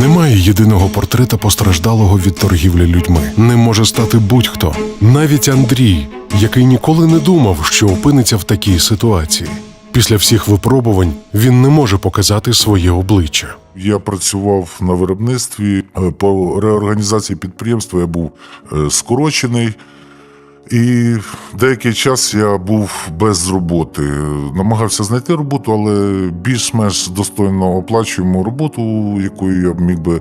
Немає єдиного портрета постраждалого від торгівлі людьми. Не може стати будь-хто, навіть Андрій, який ніколи не думав, що опиниться в такій ситуації. Після всіх випробувань він не може показати своє обличчя. Я працював на виробництві е, по реорганізації підприємства. Я був е, скорочений, і деякий час я був без роботи. Намагався знайти роботу, але більш-менш достойно оплачуємо роботу, якою я б міг би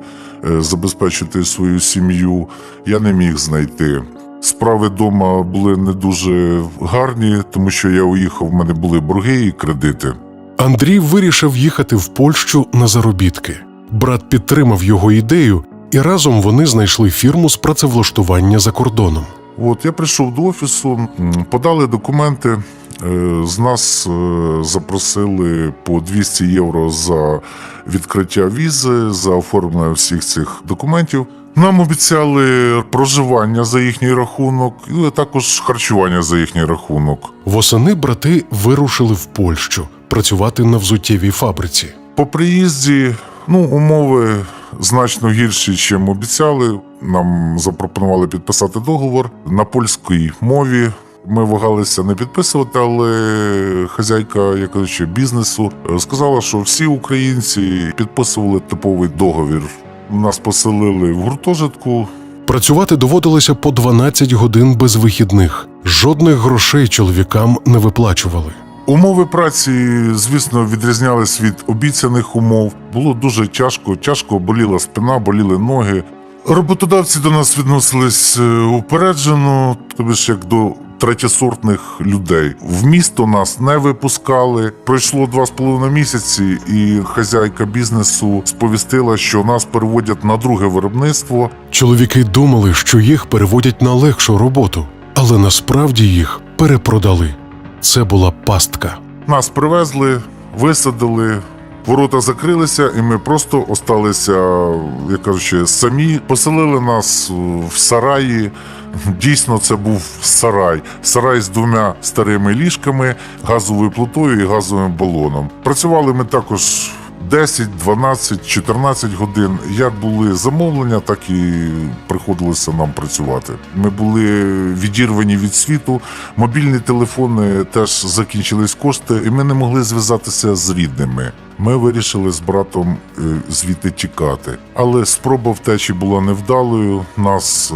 е, забезпечити свою сім'ю. Я не міг знайти. Справи вдома були не дуже гарні, тому що я уїхав, в мене були борги і кредити. Андрій вирішив їхати в Польщу на заробітки. Брат підтримав його ідею, і разом вони знайшли фірму з працевлаштування за кордоном. От я прийшов до офісу, подали документи. е, З нас е, запросили по 200 євро за відкриття візи, за оформлення всіх цих документів. Нам обіцяли проживання за їхній рахунок, і також харчування за їхній рахунок. Восени брати вирушили в Польщу працювати на взуттєвій фабриці. По приїзді ну, умови значно гірші, ніж обіцяли. Нам запропонували підписати договор на польській мові. Ми вагалися не підписувати, але хазяйка, я кажучи, бізнесу сказала, що всі українці підписували типовий договір. Нас поселили в гуртожитку. Працювати доводилося по 12 годин без вихідних. Жодних грошей чоловікам не виплачували. Умови праці, звісно, відрізнялись від обіцяних умов. Було дуже тяжко, тяжко боліла спина, боліли ноги. Роботодавці до нас відносились е, упереджено, тобі ж як до третєсортних людей. В місто нас не випускали. Пройшло два з половиною місяці, і хазяйка бізнесу сповістила, що нас переводять на друге виробництво. Чоловіки думали, що їх переводять на легшу роботу, але насправді їх перепродали. Це була пастка. Нас привезли, висадили, ворота закрилися, і ми просто осталися, як кажучи, самі. Поселили нас в сараї. Дійсно, це був сарай. Сарай з двома старими ліжками, газовою плитою і газовим балоном. Працювали ми також 10, 12, 14 годин. Як були замовлення, так і приходилося нам працювати. Ми були відірвані від світу. Мобільні телефони теж закінчились кошти, і ми не могли зв'язатися з рідними. Ми вирішили з братом е, звідти тікати. Але спроба втечі була невдалою. Нас е,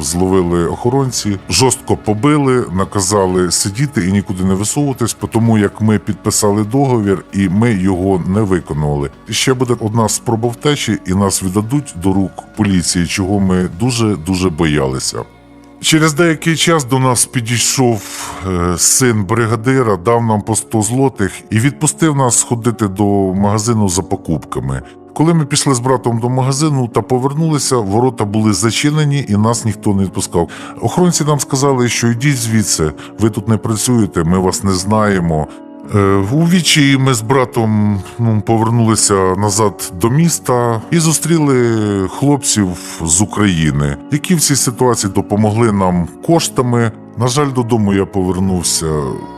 зловили охоронці, жорстко побили, наказали сидіти і нікуди не висовуватись, тому як ми підписали договір і ми його не виконували. Ще буде одна спроба втечі, і нас віддадуть до рук поліції, чого ми дуже дуже боялися. Через деякий час до нас підійшов е, син бригадира, дав нам по 100 злотих і відпустив нас ходити до магазину за покупками. Коли ми пішли з братом до магазину та повернулися, ворота були зачинені і нас ніхто не відпускав. Охоронці нам сказали, що йдіть звідси, ви тут не працюєте, ми вас не знаємо. Е, У вічі ми з братом ну, повернулися назад до міста і зустріли хлопців з України, які в цій ситуації допомогли нам коштами. На жаль, додому я повернувся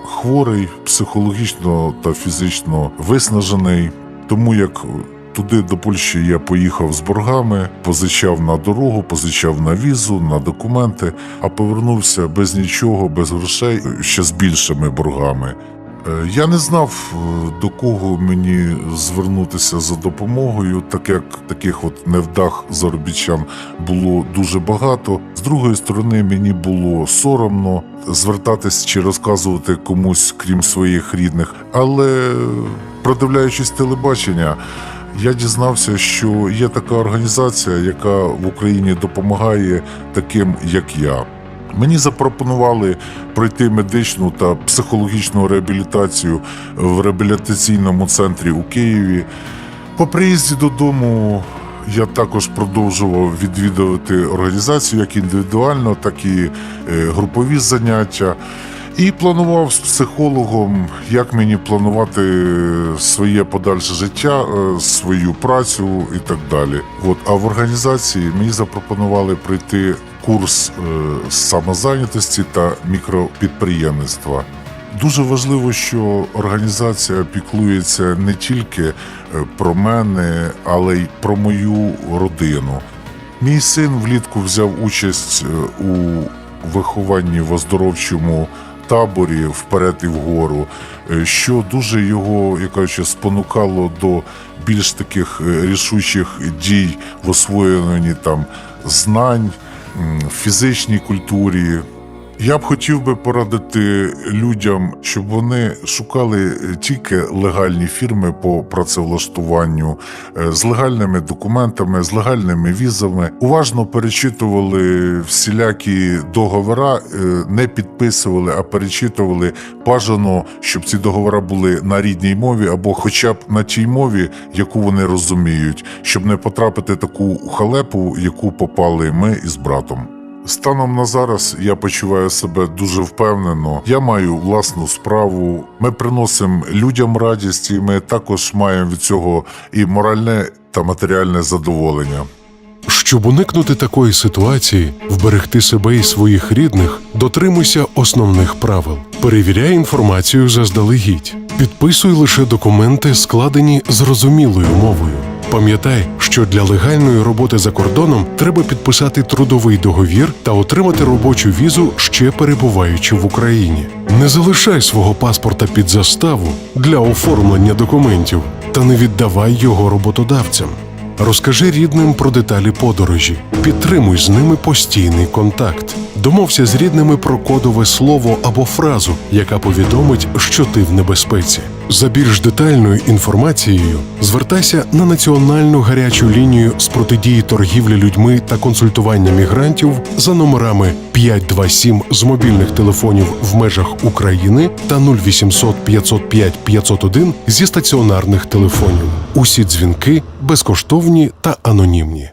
хворий, психологічно та фізично виснажений, тому як туди до Польщі я поїхав з боргами, позичав на дорогу, позичав на візу, на документи, а повернувся без нічого, без грошей, ще з більшими боргами. Е, Я не знав, е, до кого мені звернутися за допомогою, так як таких от невдах заробітчан було дуже багато. З другої сторони, мені було соромно звертатись чи розказувати комусь, крім своїх рідних. Але продивляючись телебачення, я дізнався, що є така організація, яка в Україні допомагає таким, як я. Мені запропонували пройти медичну та психологічну реабілітацію в реабілітаційному центрі у Києві. По приїзді додому я також продовжував відвідувати організацію як індивідуально, так і е, групові заняття. І планував з психологом, як мені планувати своє подальше життя, е, свою працю і так далі. От, а в організації мені запропонували пройти курс е, самозайнятості та мікропідприємництва. Дуже важливо, що організація піклується не тільки е, про мене, але й про мою родину. Мій син влітку взяв участь у вихованні в оздоровчому таборі вперед і вгору, е, що дуже його, як кажучи, спонукало до більш таких е, рішучих дій в освоєнні там знань, фізичній культурі. Я б хотів би порадити людям, щоб вони шукали е, тільки легальні фірми по працевлаштуванню е, з легальними документами, з легальними візами. Уважно перечитували всілякі договора, е, не підписували, а перечитували. Бажано, щоб ці договори були на рідній мові або хоча б на тій мові, яку вони розуміють, щоб не потрапити таку халепу, яку попали ми із братом. Станом на зараз я почуваю себе дуже впевнено. Я маю власну справу. Ми приносимо людям радість, і ми також маємо від цього і моральне та матеріальне задоволення. Щоб уникнути такої ситуації, вберегти себе і своїх рідних, дотримуйся основних правил. Перевіряй інформацію заздалегідь. Підписуй лише документи, складені зрозумілою мовою. Пам'ятай, що для легальної роботи за кордоном треба підписати трудовий договір та отримати робочу візу ще перебуваючи в Україні. Не залишай свого паспорта під заставу для оформлення документів та не віддавай його роботодавцям. Розкажи рідним про деталі подорожі, підтримуй з ними постійний контакт. Домовся з рідними про кодове слово або фразу, яка повідомить, що ти в небезпеці. За більш детальною інформацією звертайся на національну гарячу лінію з протидії торгівлі людьми та консультування мігрантів за номерами 527 з мобільних телефонів в межах України та 0800 505 501 зі стаціонарних телефонів. Усі дзвінки безкоштовні та анонімні.